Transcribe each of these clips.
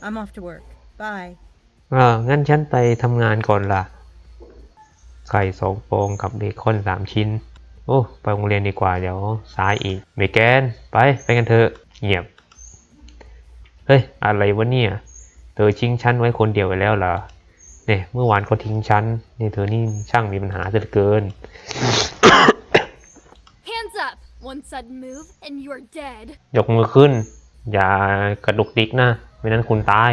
I'm off to work. Bye. อ่างั้นฉันไปทำงานก่อนล่ะไก่สองฟองกับเบคอนสามชิ้น โอ้ ไปโรงเรียนดีกว่า เดี๋ยวสายอีกเมแกน ไป ไปกันเถอะเงียบ เฮ้ย อะไรวะเนี่ย เธอทิ้งฉันไว้คนเดียวไปแล้วเหรอ เนี่ย เมื่อวานเขาทิ้งฉัน นี่เธอนี่ช่างมีปัญหาเหลือเกิน Hands up! One sudden move and you're dead. ยกมือขึ้น อย่ากระดุกดิกนะ ไม่นั้นคุณตาย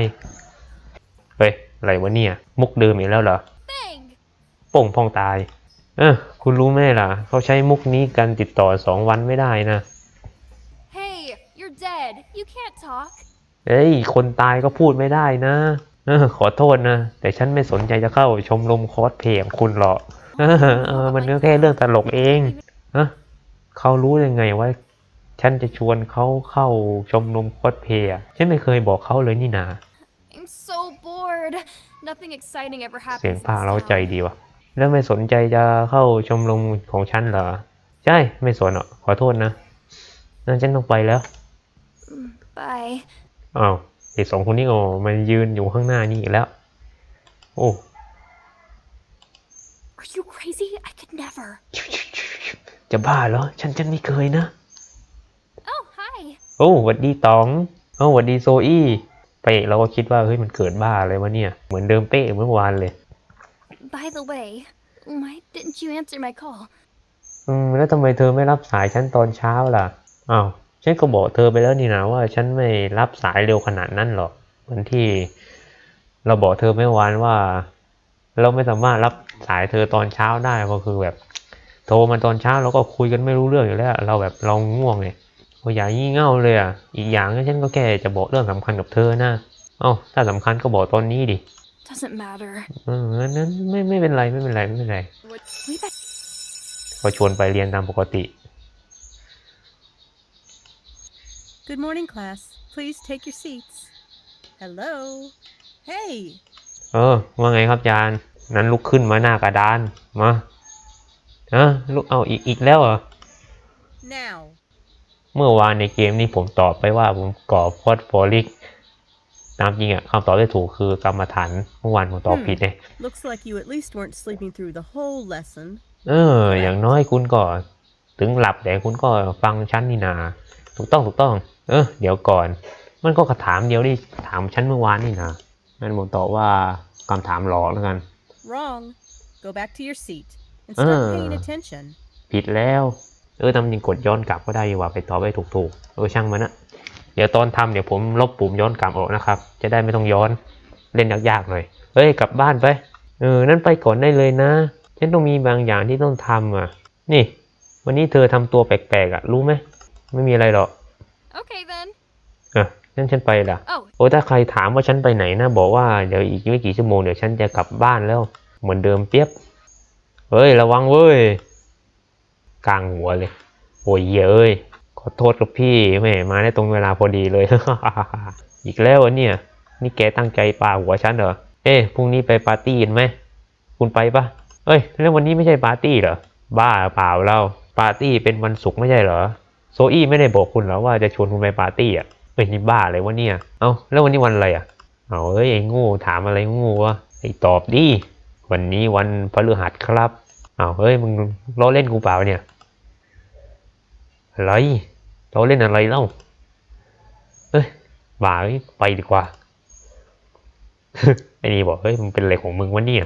เฮ้ย อะไรวะเนี่ย มุกเดิมอีกแล้วเหรอ Bang! โป่งพองตาย เออคุณรู้ไหมล่ะ เขาใช้มุกนี้กันติดต่อสองวันไม่ได้นะ Hey, you're dead. You can't talk. เอ้ย คนตายก็พูดไม่ได้นะเออขอโทษนะ แต่ฉันไม่สนใจจะเข้าชมรมคอสเพลย์ของคุณหรอกเออเออมันก็แค่เรื่องตลกเองฮะเขารู้ยังไงว่า ฉันจะชวนเขาเข้าชมรมคอสเพลย์อะฉันไม่เคยบอกเขาเลยนี่นา I'm so bored. Nothing exciting ever เสียง happens. ภาค in เรา this ใจ town. ดีวะแล้วไม่สนใจจะเข้าชมรมของฉันเหรอ ใช่ ไม่สนอะ ขอโทษนะ นั่นฉันต้องไปแล้ว Bye. อ้าวไอ้สองคนนี้โอ้มันยืนอยู่ข้างหน้านี่อีกแล้ว โอ้ Are you crazy? I could never. จะบ้าเหรอ ฉันฉันไม่เคยนะ Oh, hi. โอ้หวัดดีตองโอ้หวัดดีโซอี้ไปเอกเราก็คิดว่าเฮ้ยมันเกิดบ้าอะไรวะเนี่ย เหมือนเดิมเป๊ะเหมื่อนเมื่อวานเลย By the way, why didn't you answer my call? อืมแล้วทำไมเธอไม่รับสายฉันตอนเช้าล่ะอ้าวฉันก็บอกเธอไปแล้วนี่นะว่าฉันไม่รับสายเร็วขนาดนั้นหรอกเหมือนที่ เราบอกเธอเมื่อวานว่า เราไม่สามารถรับสายเธอตอนเช้าได้ก็คือแบบ โทรมาตอนเช้าเราก็คุยกันไม่รู้เรื่องอยู่แล้ว เราแบบเราง่วงไง โอ้ยอย่างี่เง่าเลยอะ อีกอย่างฉันก็แค่จะบอกเรื่องสำคัญกับเธอนะ เอ้าถ้าสำคัญก็บอกตอนนี้ดิ Doesn't matter. เอองั้นนั้นไม่ไม่เป็นไรไม่เป็นไรไม่เป็นไร What? We bet. ก็ชวนไปเรียนตามปกติ Good morning, class. Please take your seats. Hello. Hey. เออว่าไงครับอาจารย์นั้นลุกขึ้นมาหน้ากระดานมาเออลุกเอาอีกอีกแล้วเหรอ Now. เมื่อวานในเกมนี้ผมตอบไปว่าผมก่อฟอสฟอริกตามจริงอะคำตอบที่ถูกคือกรรมฐานเมื่อวานผมตอบผิดเลย Looks like you at least weren't sleeping through the whole lesson. เออ อย่างน้อยคุณก็ ถึงหลับแต่คุณก็ฟังฉันนี่นา ถูกต้องถูกต้อง เออ เดี๋ยวก่อน มันก็คำถามเดียวที่ถามฉันเมื่อวานนี่นะงั้นผมตอบว่าคำถามหลอกแล้วกัน Wrong. Go back to your seat and start Ah. paying attention. ผิดแล้ว เออทำจริงกดย้อนกลับก็ได้ดีกว่าไปตอบไปถูกๆเออช่างมันนะเดี๋ยวตอนทำเดี๋ยวผมลบปุ่มย้อนกลับออกนะครับ จะได้ไม่ต้องย้อนเล่นยากๆหน่อยเฮ้ยกลับบ้านไปเออนั่นไปก่อนได้เลยนะฉันต้องมีบางอย่างที่ต้องทำอะ นี่ วันนี้เธอทำตัวแปลกๆอะ รู้ไหมไม่มีอะไรหรอก Okay then. อะนั่นฉันไปละ Oh, โอ้ถ้าใครถามว่าฉันไปไหนนะบอกว่าเดี๋ยวอีกไม่กี่ชั่วโมงเดี๋ยวฉันจะกลับบ้านแล้ว เหมือนเดิมเปียบเฮ้ยระวังเว้ย กลางหัวเลย โอ้ยเย้ยขอโทษกับพี่แม่มาได้ตรงเวลาพอดีเลย อีกแล้วเนี่ย นี่แกตั้งใจปาหัวฉันเหรอ เอ๊ะพรุ่งนี้ไปปาร์ตี้กันไหมคุณไปปะเอ้ยแล้ววันนี้ไม่ใช่ปาร์ตี้เหรอ บ้าเปล่าเราปาร์ตี้เป็นวันศุกร์ไม่ใช่เหรอ โซอี้ไม่ได้บอกคุณเหรอว่าจะชวนคุณไปปาร์ตี้อะเอ้ยนี่บ้าเลยวะเนี่ย เอ้าแล้ววันนี้วันอะไรอะ เอาเอ้ยไอ้งูถามอะไรงูวะไอ้ตอบดิวันนี้วันพฤหัสครับ เอาเฮ้ยมึงล้อเล่นกูเปล่าเนี่ย อะไร เราเล่นอะไรเล่า เอ้ยบ่าไปดีกว่าไอ้นี่บอกเฮ้ยมันเป็นอะไรของมึงวะเนี่ย